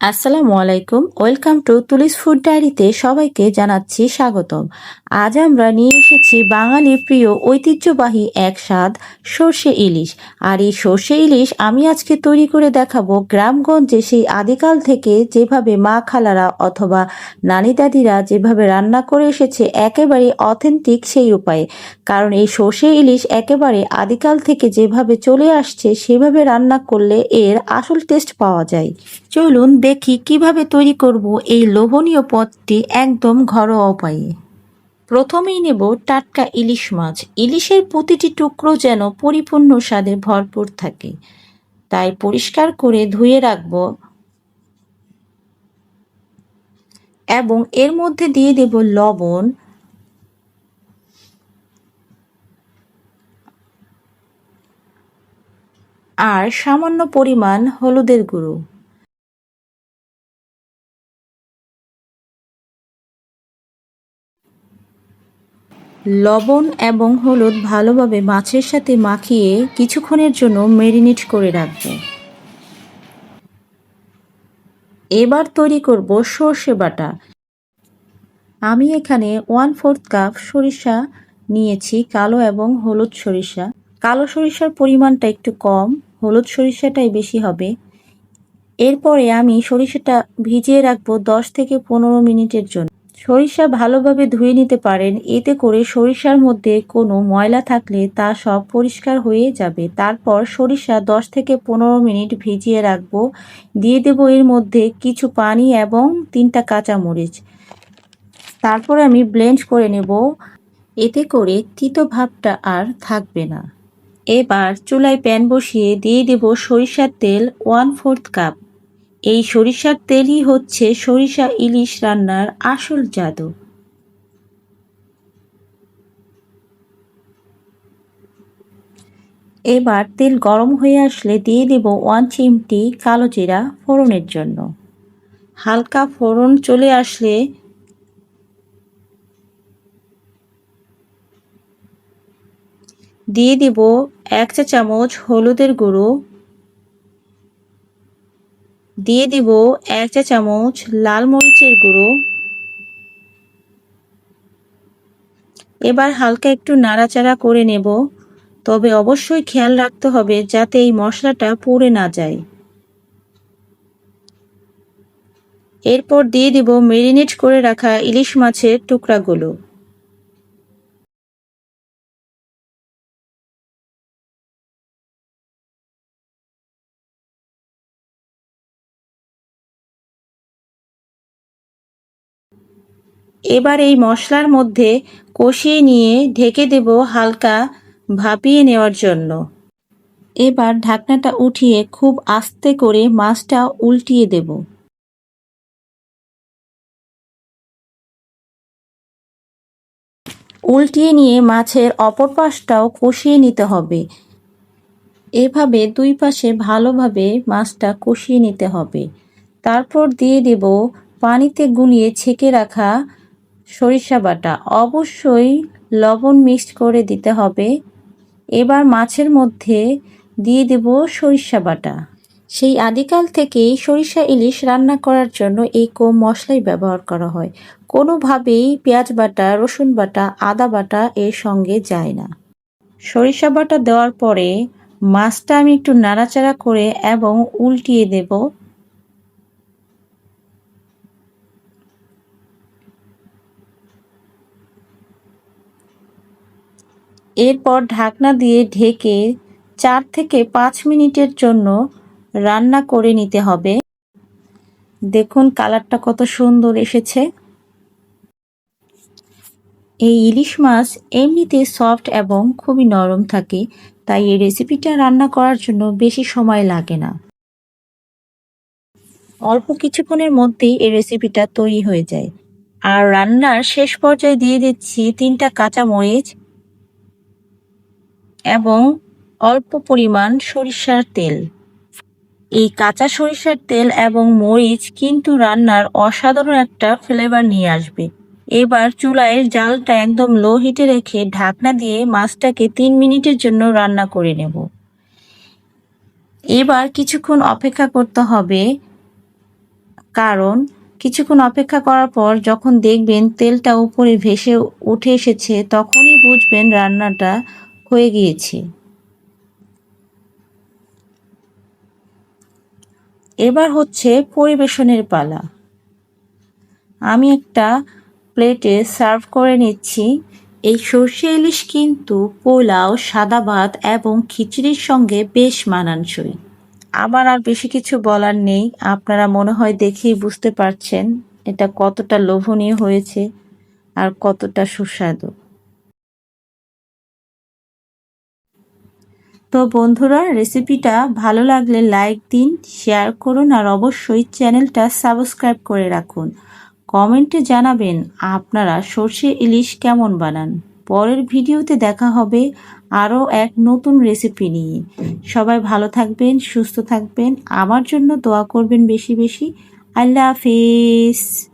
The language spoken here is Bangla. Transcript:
আসসালামু আলাইকুম। ওয়েলকাম টু তুলিস ফুড ডায়েরিতে সবাইকে জানাচ্ছি স্বাগতম। আজ আমরা নিয়ে এসেছি বাঙালির প্রিয় ঐতিহ্যবাহী এক স্বাদ, সর্ষে ইলিশ। আর এই সর্ষে ইলিশ আমি আজকে তৈরি করে দেখাবো গ্রামগঞ্জে সেই আদিকাল থেকে যেভাবে মা খালারা অথবা নানি দাদিরা যেভাবে রান্না করে এসেছে, একেবারে অথেন্টিক সেই উপায়ে। কারণ এই সর্ষে ইলিশ একেবারে আদিকাল থেকে যেভাবে চলে আসছে, সেভাবে রান্না করলে এর আসল টেস্ট পাওয়া যায়। চলুন দেখি কীভাবে তৈরি করব এই লোভনীয় পদটি একদম ঘরোয়া উপায়ে। প্রথমেই নেব টাটকা ইলিশ মাছ। ইলিশের প্রতিটি টুকরো যেন পরিপূর্ণ স্বাদে ভরপুর থাকে। তাই পরিষ্কার করে ধুয়ে রাখব এবং এর মধ্যে দিয়ে দেব লবণ। আর সামান্য পরিমাণ হলুদের গুঁড়ো। লবণ এবং হলুদ ভালোভাবে মাছের সাথে মাখিয়ে কিছুক্ষণের জন্য মেরিনেট করে রাখব। এবার তৈরি করব সর্ষে বাটা। আমি এখানে ওয়ান ফোর্থ কাপ সরিষা নিয়েছি, কালো এবং হলুদ সরিষা। কালো সরিষার পরিমাণটা একটু কম, হলুদ সরিষাটাই বেশি হবে। এরপরে আমি সরিষাটা ভিজিয়ে রাখব দশ থেকে পনেরো মিনিটের জন্য। সরিষা ভালোভাবে ধুয়ে নিতে পারেন। এতে করে সরিষার মধ্যে কোনো ময়লা থাকলে তা সব পরিষ্কার হয়ে যাবে। তারপর সরিষা দশ থেকে পনেরো মিনিট ভিজিয়ে রাখব। দিয়ে দেব এর মধ্যে কিছু পানি এবং তিনটা কাঁচামরিচ। তারপর আমি ব্লেন্ড করে নেব। এতে করে তিতো ভাবটা আর থাকবে না। এবার চুলায় প্যান বসিয়ে দিয়ে দেব সরিষার তেল ওয়ান ফোর্থ কাপ। এই সরিষার তেলই হচ্ছে সরিষা ইলিশ রান্নার আসল জাদু। এবার তেল গরম হয়ে আসলে দিয়ে দেব ওয়ান চিমটি কালো জিরা ফোড়নের জন্য। হালকা ফোড়ন চলে আসলে দিয়ে দেব এক চা চামচ হলুদের গুঁড়ো দিয়ে দিব এক চা চামচ লাল মরিচের গুঁড়ো। এবার হালকা একটু নাড়াচাড়া করে নেব। তবে অবশ্যই খেয়াল রাখতে হবে যাতে এই মশলাটা পুড়ে না যায়। এরপর দিয়ে দিব মেরিনেট করে রাখা ইলিশ মাছের টুকরাগুলো। এবার এই মশলার মধ্যে কষিয়ে নিয়ে ঢেকে দেব হালকা ভাপিয়ে নেওয়ার জন্য। এবার ঢাকনাটা উঠিয়ে খুব আস্তে করে মাছটা উল্টিয়ে দেব। উল্টিয়ে নিয়ে মাছের অপর পাশটাও কষিয়ে নিতে হবে। এভাবে দুই পাশে ভালোভাবে মাছটা কষিয়ে নিতে হবে। তারপর দিয়ে দেব পানিতে গুলিয়ে ছেঁকে রাখা সরিষা বাটা। অবশ্যই লবণ মিক্সড করে দিতে হবে। এবার মাছের মধ্যে দিয়ে দেব সরিষা বাটা। সেই আদিকাল থেকেই সরিষা ইলিশ রান্না করার জন্য এই কম মশলাই ব্যবহার করা হয়। কোনোভাবেই পেঁয়াজ বাটা, রসুন বাটা, আদা বাটা এর সঙ্গে যায় না। সরিষা বাটা দেওয়ার পরে মাছটা আমি একটু নাড়াচাড়া করে এবং উল্টিয়ে দেব। এরপর ঢাকনা দিয়ে ঢেকে চার থেকে পাঁচ মিনিটের জন্য রান্না করে নিতে হবে। দেখুন কালারটা কত সুন্দর এসেছে। এই ইলিশ মাছ এমনিতে সফট এবং খুবই নরম থাকে, তাই এই রেসিপিটা রান্না করার জন্য বেশি সময় লাগে না। অল্প কিছুক্ষণের মধ্যেই এই রেসিপিটা তৈরি হয়ে যায়। আর রান্নার শেষ পর্যায়ে দিয়ে দিচ্ছি তিনটা কাঁচা মরিচ এবং অল্প পরিমাণ সরিষার তেল। এই কাঁচা সরিষার তেল এবং মরিচ কিন্তু রান্নার অসাধারণ একটা ফ্লেভার নিয়ে আসবে। এবার চুলায় জালটা একদম লো হিটে রেখে ঢাকনা দিয়ে মাছটাকে তিন মিনিটের জন্য রান্না করে নেব। এবার কিছুক্ষণ অপেক্ষা করতে হবে, কারণ কিছুক্ষণ অপেক্ষা করার পর যখন দেখবেন তেলটা উপরে ভেসে উঠে এসেছে, তখনই বুঝবেন রান্নাটা হয়ে গিয়েছে। এবার হচ্ছে পরিবেশনের পালা। আমি একটা প্লেটে সার্ভ করে নিচ্ছি। এই সর্ষে ইলিশ কিন্তু পোলাও, সাদা ভাত এবং খিচুড়ির সঙ্গে বেশ মানানসই। আমার আর বেশি কিছু বলার নেই। আপনারা মনে হয় দেখেই বুঝতে পারছেন এটা কতটা লোভনীয় হয়েছে আর কতটা সুস্বাদু। তো বন্ধুরা রেসিপিটা ভালো লাগলে লাইক দিন শেয়ার করুন আর অবশ্যই চ্যানেলটা সাবস্ক্রাইব করে রাখুন। কমেন্টে জানাবেন আপনারা সর্ষে ইলিশ কেমন বানান। পরের ভিডিওতে দেখা হবে আরও এক নতুন রেসিপি নিয়ে। সবাই ভালো থাকবেন, সুস্থ থাকবেন। আমার জন্য দোয়া করবেন বেশি বেশি। আল্লাহ হাফিজ।